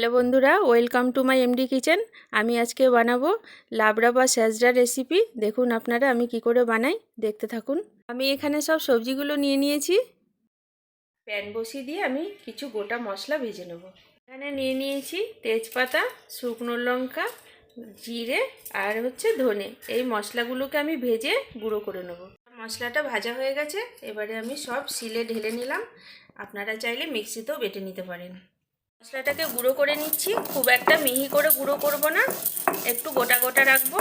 Hello বন্ধুরা, welcome to my MD kitchen. আমি আজকে বানাবো লাবড়া বা স্যাজরা রেসিপি। দেখুন আপনারা আমি কি করে বানাই, দেখতে থাকুন। আমি এখানে সব সবজিগুলো নিয়ে নিয়েছি। প্যান বসিয়ে দিয়ে আমি কিছু গোটা মশলা ভেজে নেব। এখানে নিয়ে নিয়েছি তেজপাতা, শুকনো লঙ্কা, জিরে আর হচ্ছে ধনে। এই মশলাগুলোকে আমি ভেজে গুঁড়ো করে নেব। মশলাটা ভাজা হয়ে গেছে, এবারে আমি সব শিলে ঢেলে নিলাম। আপনারা চাইলে মিক্সিতেও বেটে নিতে পারেন। মশলাটাকে গুঁড়ো করে নিচ্ছি। খুব একটা মিহি করে গুঁড়ো করব না। একটু গোটা গোটা রাখব।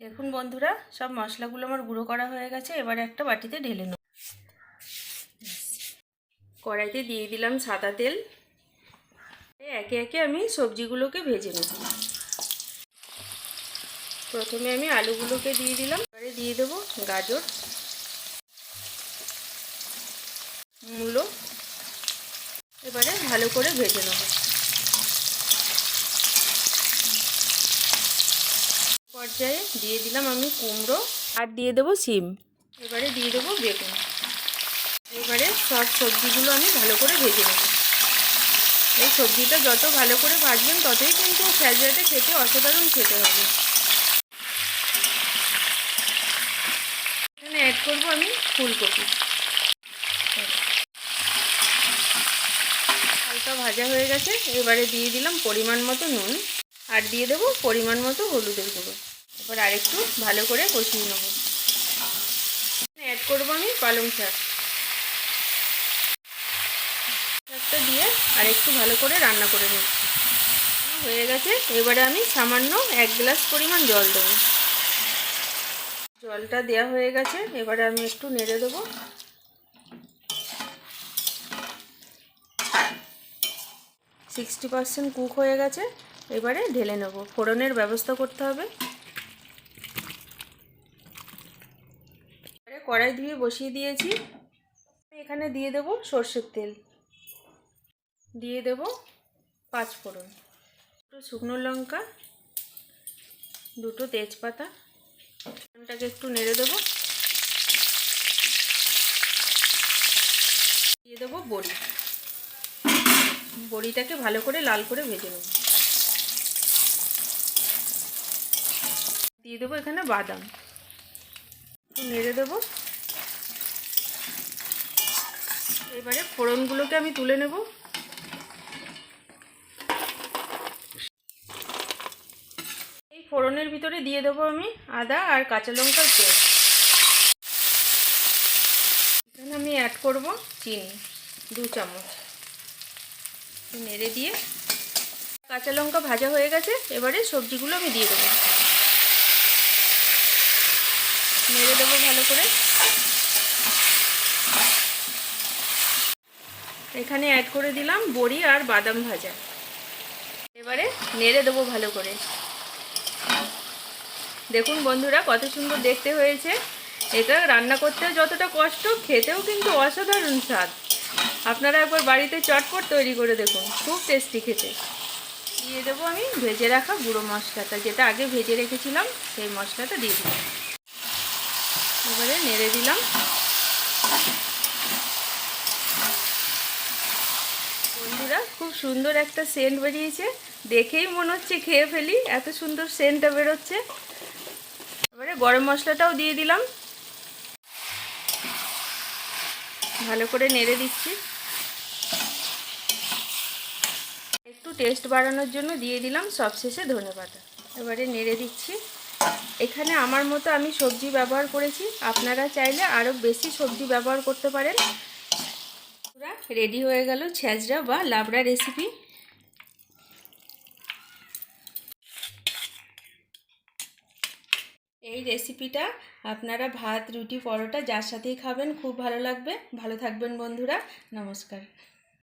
দেখুন বন্ধুরা, সব মশলাগুলো আমার গুঁড়ো করা হয়ে গেছে। এবারে একটা বাটিতে ঢেলে নেব। কড়াইতে দিয়ে দিলাম সাদা তেল। একে একে আমি সবজিগুলোকে ভেজে নেব। প্রথমে আমি আলুগুলোকে দিয়ে দিলাম। এবারে দিয়ে দেবো গাজর। মূলো এবারে ভালো করে ভেজে নেব। পর্যায়ে দিয়ে দিলাম আমি কুমড়ো আর দিয়ে দেবো সিম এবারে দিয়ে দেবো বেগুন। এবারে সব সবজিগুলো আমি ভালো করে ভেজে নেব। এই সবজিটা যত ভালো করে ভাজবেন ততই কিন্তু স্যাজরাটা খেতে অসাধারণ খেতে হবে। এখানে অ্যাড করব আমি ফুলকপি। হালকা ভাজা হয়ে গেছে, এবারে দিয়ে দিলাম পরিমাণ মতো নুন, আর দিয়ে দেবো পরিমাণ মতো হলুদের গুঁড়ো। এবার আরেকটু ভালো করে কষিয়ে নেব। অ্যাড করব আমি পালং শাক। শাকটা দিয়ে আর একটু ভালো করে রান্না করে নিচ্ছি। হয়ে গেছে, এবারে আমি সামান্য এক গ্লাস পরিমাণ জল দেবো। জলটা দেওয়া হয়ে গেছে, এবারে আমি একটু নেড়ে দেবো। সিক্সটি পার্সেন্ট কুক হয়ে গেছে, এবারে ঢেলে নেব। ফোড়নের ব্যবস্থা করতে হবে। এবারে কড়াই ধুয়ে বসিয়ে দিয়েছি। এখানে দিয়ে দেব সর্ষের তেল। দিয়ে দেব পাঁচ ফোড়ন। দুটো শুকনো লঙ্কা, দুটো তেজপাতা। ফোড়নটাকে একটু নেড়ে দেবো। দিয়ে দেবো বড়ি। বড়িটাকে ভালো করে লাল করে ভেজে নেব। দিয়ে দেবো এখানে বাদাম। নেড়ে দেবো। এবারে ফোড়নগুলোকে আমি তুলে নেব। এই ফোড়নের ভিতরে দিয়ে দেবো আমি আদা আর কাঁচা লঙ্কার পেস্ট এখানে আমি অ্যাড করব চিনি, দু চামচ। নেড়ে দিয়ে কাঁচা লঙ্কা ভাজা হয়ে গেছে, এবারে সবজিগুলো আমি দিয়ে দেবো। নেড়ে দেবো ভালো করে। এখানে অ্যাড করে দিলাম বড়ি আর বাদাম ভাজা। এবারে নেড়ে দেবো ভালো করে। দেখুন বন্ধুরা, কত সুন্দর দেখতে হয়েছে। এটা রান্না করতে যতটা কষ্ট, খেতেও কিন্তু অসাধারণ স্বাদ। আপনারা একবার বাড়িতে চটপট তৈরি করে দেখুন, খুব টেস্টি খেতে। দিয়ে দেবো আমি ভেজে রাখা গুঁড়ো মশলাটা, যেটা আগে ভেজে রেখেছিলাম, সেই মশলাটা দিয়ে দিলাম। এবারে নেড়ে দিলাম। বন্ধুরা, খুব সুন্দর একটা সেন্ট বেরিয়েছে। দেখেই মনে হচ্ছে খেয়ে ফেলি, এত সুন্দর সেন্টটা বেরোচ্ছে। এবারে গরম মশলাটাও দিয়ে দিলাম। ভালো করে নেড়ে দিচ্ছি। একটু টেস্ট বাড়ানোর জন্য দিয়ে দিলাম সবশেষে ধনে পাতা। এবারে নেড়ে দিচ্ছি। এখানে আমার মতো আমি সবজি ব্যবহার করেছি। আপনারা চাইলে আরও বেশি সবজি ব্যবহার করতে পারেন। পুরা রেডি হয়ে গেল ছ্যাঁচড়া বা লাবড়া রেসিপি এই রেসিপিটা আপনারা ভাত, রুটি, পরোটা যার সাথেই খাবেন, খুব ভালো লাগবে। ভালো থাকবেন বন্ধুরা, নমস্কার।